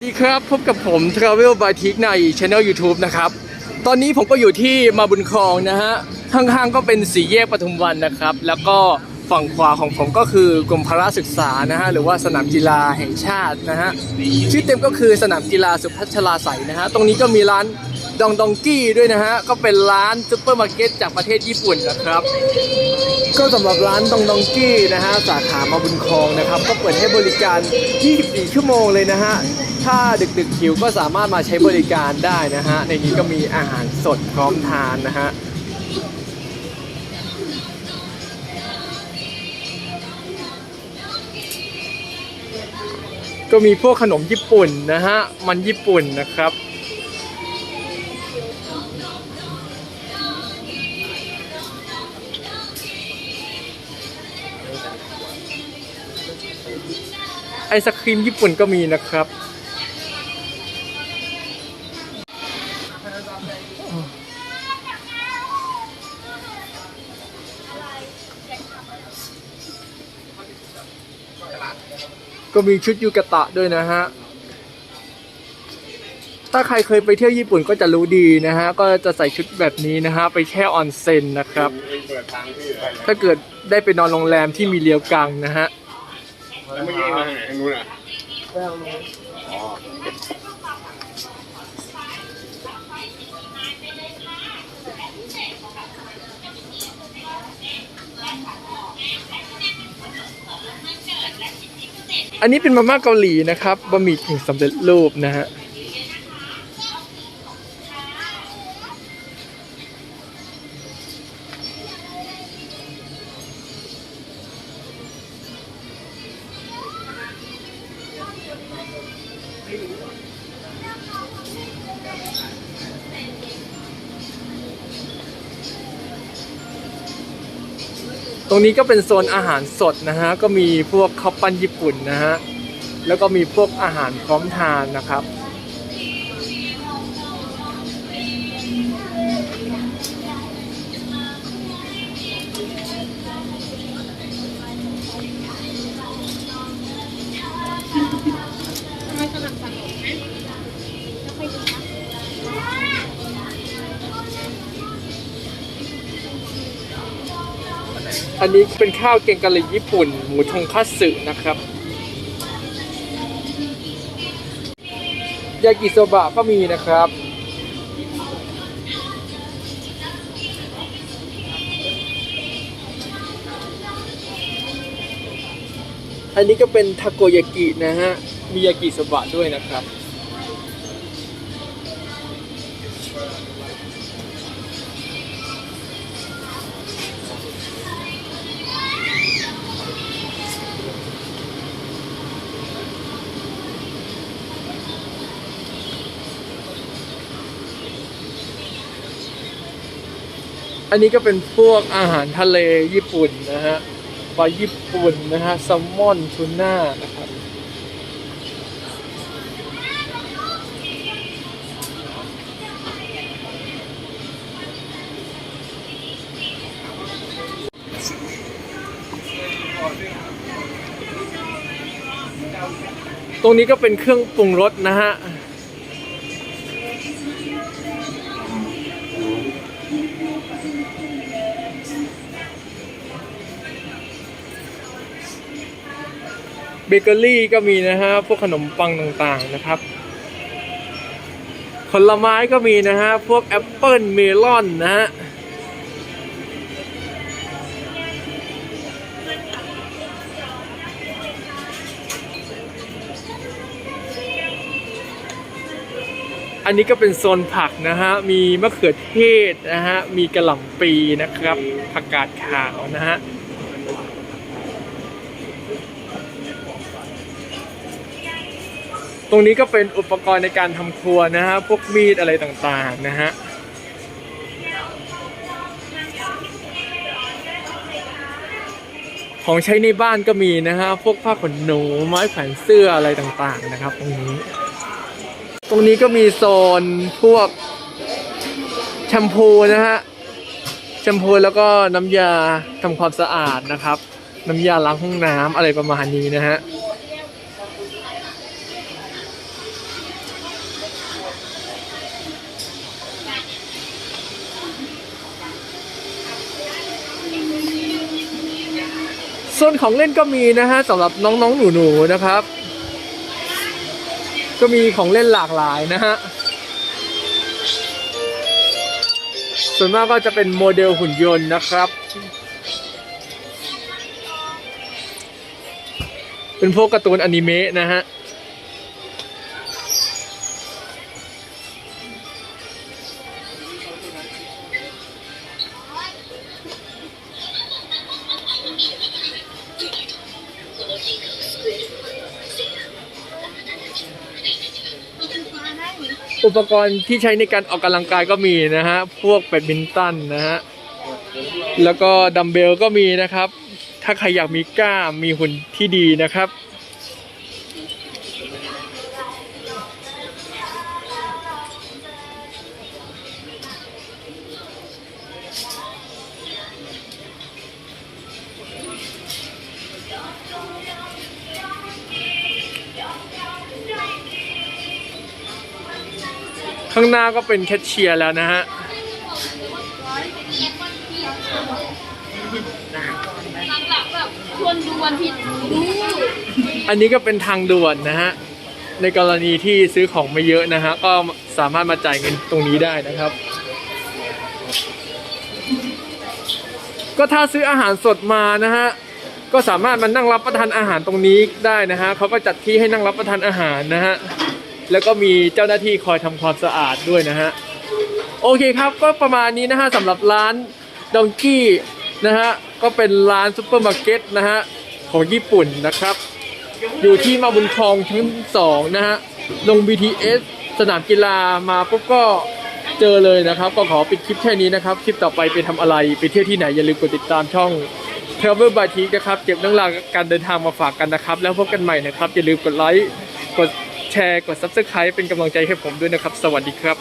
สวัสดีครับพบกับผม Travel by t i k ใน Channel YouTube นะครับ ตอนนี้ผมก็อยู่ที่มาบุญครองนะฮะข้างๆก็เป็นสีแยกปทุมวันนะครับ แล้วก็ฝั่งขวาของผมก็คือกรมพละศึกษานะฮะหรือว่าสนามกีฬาแห่งชาตินะฮะชื่อเต็มก็คือสนามกีฬาสุพัชลาใสนะฮะตรงนี้ก็มีร้านดองดองกี้ด้วยนะฮะก็เป็นร้านซุปเปอร์มาร์เก็ตจากประเทศญี่ปุ่นนะครับ ก็สำหรับร้านดองดองกี้นะฮะสาขามาบุญครองนะครับ ก็เปิดให้บริการ 24 ชั่วโมงเลยนะฮะ ถ้าดึกๆหิวก็สามารถมาใช้บริการได้นะฮะ ในนี้ก็มีอาหารสดพร้อมทานนะฮะก็มีพวกขนมญี่ปุ่นนะฮะ มันญี่ปุ่นนะครับ ไอศครีมญี่ปุ่นก็มีนะครับ ก็มีชุดยูกะตะด้วยนะฮะ ถ้าใครเคยไปเที่ยวญี่ปุ่นก็จะรู้ดีนะฮะ ก็จะใส่ชุดแบบนี้นะฮะ ไปแช่ออนเซ็นนะครับ ถ้าเกิดได้ไปนอนโรงแรมที่มีเรียวกังนะฮะ แล้วไม่ยิงมาทางนู้นอะ อันนี้เป็นมาม่าเกาหลีนะครับบะหมี่กึ่งสำเร็จรูปนะฮะ ตรงนี้ก็เป็นโซนอาหารสดนะฮะ ก็มีพวกข้าวปั้นญี่ปุ่นนะฮะ แล้วก็มีพวกอาหารพร้อมทานนะครับ อันนี้เป็นข้าวแกงกะหรี่ญี่ปุ่น หมูทงคัตสึนะครับ ยากิโซบะก็มีนะครับ อันนี้ก็เป็นทาโกยากินะฮะ มียากิโซบะด้วยนะครับ อันนี้ก็เป็นพวกอาหารทะเลญี่ปุ่นนะฮะปลาญี่ปุ่นนะฮะแซลมอนทูน่านะครับตรงนี้ก็เป็นเครื่องปรุงรสนะฮะ เบเกอรี่ก็มีนะฮะ พวกขนมปังต่างๆนะครับ ผลไม้ก็มีนะฮะ พวกแอปเปิลเมลอนนะฮะ อันนี้ก็เป็นโซนผักนะฮะ มีมะเขือเทศนะฮะ มีกระหล่ำปีนะครับ ผักกาดขาวนะฮะ ตรงนี้ก็เป็นอุปกรณ์ในการทำครัวนะฮะ พวกมีดอะไรต่างๆนะฮะ ของใช้ในบ้านก็มีนะฮะ พวกผ้าขนหนู ไม้แขวนเสื้ออะไรต่างๆนะครับ ตรงนี้ ตรงนี้ก็มีโซนพวกแชมพูนะฮะ แชมพูแล้วก็น้ำยาทำความสะอาดนะครับ น้ำยาล้างห้องน้ำอะไรประมาณนี้นะฮะ ส่วนของเล่นก็มีนะฮะสำหรับน้องๆหนูๆนะครับ ก็มีของเล่นหลากหลายนะฮะส่วนมากก็จะเป็นโมเดลหุ่นยนต์นะครับ เป็นพวกการ์ตูนอนิเมะนะฮะ อุปกรณ์ที่ใช้ในการออกกำลังกายก็มีนะฮะ พวกแบดมินตันนะฮะ แล้วก็ดัมเบลก็มีนะครับ ถ้าใครอยากมีกล้ามมีหุ่นที่ดีนะครับ ข้างหน้าก็เป็นแคชเชียร์แล้วนะฮะหลังๆแบบชวนดูวันผิดดูอันนี้ก็เป็นทางด่วนนะฮะ ในกรณีที่ซื้อของไม่เยอะนะฮะ ก็สามารถมาจ่ายเงินตรงนี้ได้นะครับ ก็ถ้าซื้ออาหารสดมานะฮะ ก็สามารถมานั่งรับประทานอาหารตรงนี้ได้นะฮะเขาก็จัดที่ให้นั่งรับประทานอาหารนะฮะ แล้วก็มีเจ้าหน้าที่คอยทำความสะอาดด้วยนะฮะ โอเคครับก็ประมาณนี้นะฮะสำหรับร้านดองกี้นะฮะ ก็เป็นร้านซุปเปอร์มาร์เก็ตนะฮะ ของญี่ปุ่นนะครับ อยู่ที่มาบุญคลองชั้นสองนะฮะ ลง BTS สนามกีฬามาปุ๊บก็เจอเลยนะครับ ก็ขอปิดคลิปแค่นี้นะครับ คลิปต่อไปไปทำอะไร ไปเที่ยวที่ไหน อย่าลืมกดติดตามช่อง Travel by t i k นะครับ เก็บเรื่องราวการเดินทางมาฝากกันนะครับ แล้วพบกันใหม่นะครับ อย่าลืมกดไลค์กด แชร์ กด Subscribe เป็นกำลังใจให้ผมด้วยนะครับ สวัสดีครับ